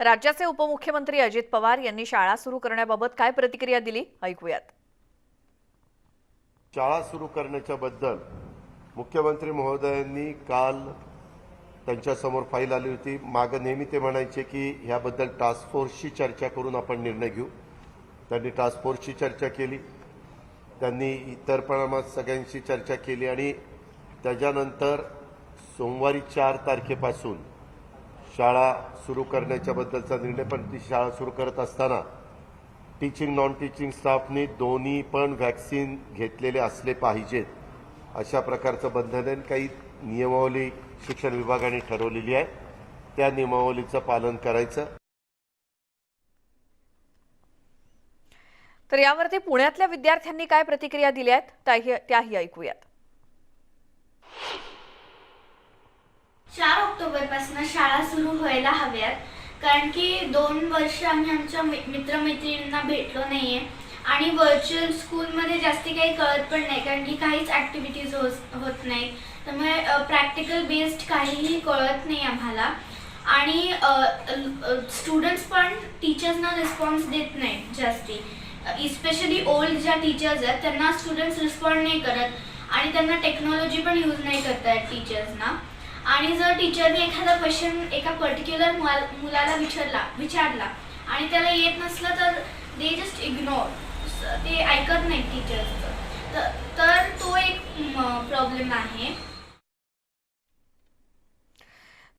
राज्याचे उपमुख्यमंत्री अजित पवार यांनी शाळा सुरू करण्याबाबत काय प्रतिक्रिया दिली ऐकूयात. शाळा सुरू करण्याच्या बद्दल मुख्यमंत्री महोदयांनी काल त्यांच्यासमोर फाईल आली होती. मागं नेहमी ते म्हणायचे की ह्याबद्दल टास्क फोर्सशी चर्चा करून आपण निर्णय घेऊ. त्यांनी टास्क फोर्सशी चर्चा केली. त्यांनी इतर प्रमाणात सगळ्यांशी चर्चा केली आणि त्याच्यानंतर सोमवारी चार तारखेपासून शाळा सुरू करण्याच्याबद्दलचा निर्णय पण ती शाळा सुरू करत असताना टीचिंग नॉन टीचिंग स्टाफनी दोन्ही पण व्हॅक्सिन घेतलेले असले पाहिजेत. अशा प्रकारचं बंधन आहे. काही नियमावली शिक्षण विभागाने ठरवलेली आहे. त्या नियमावलीचं पालन करायचं. तर यावरती पुण्यातल्या विद्यार्थ्यांनी काय प्रतिक्रिया दिल्या आहेत? त्याही त्याही ऐकूयात. चारपासून शाळा सुरू व्हायला हव्यात. कारण की दोन वर्ष आम्ही आमच्या मि- मित्रमैत्रिणींना भेटलो नाहीये. आणि व्हर्च्युअल स्कूलमध्ये जास्ती काही कळत पण नाही कारण की काहीच ॲक्टिव्हिटीज होत होत नाही त्यामुळे प्रॅक्टिकल बेस्ड काहीही कळत नाही आम्हाला. आणि स्टुडंट्स पण टीचर्सना रिस्पॉन्स देत नाहीत जास्ती. इस्पेशली ओल्ड ज्या टीचर्स आहेत त्यांना स्टुडंट्स रिस्पॉन्ड नाही करत. आणि त्यांना टेक्नॉलॉजी पण यूज नाही करत आहेत टीचर्सना आणि जर टीचरने एखादा क्वेश्चन एका पर्टिक्युलर मुलाला विचारला विचारला आणि त्याला येत नसलं तर दे जस्ट इग्नोर ते ऐकत नाही टीचर्सचं तर तो एक प्रॉब्लेम आहे.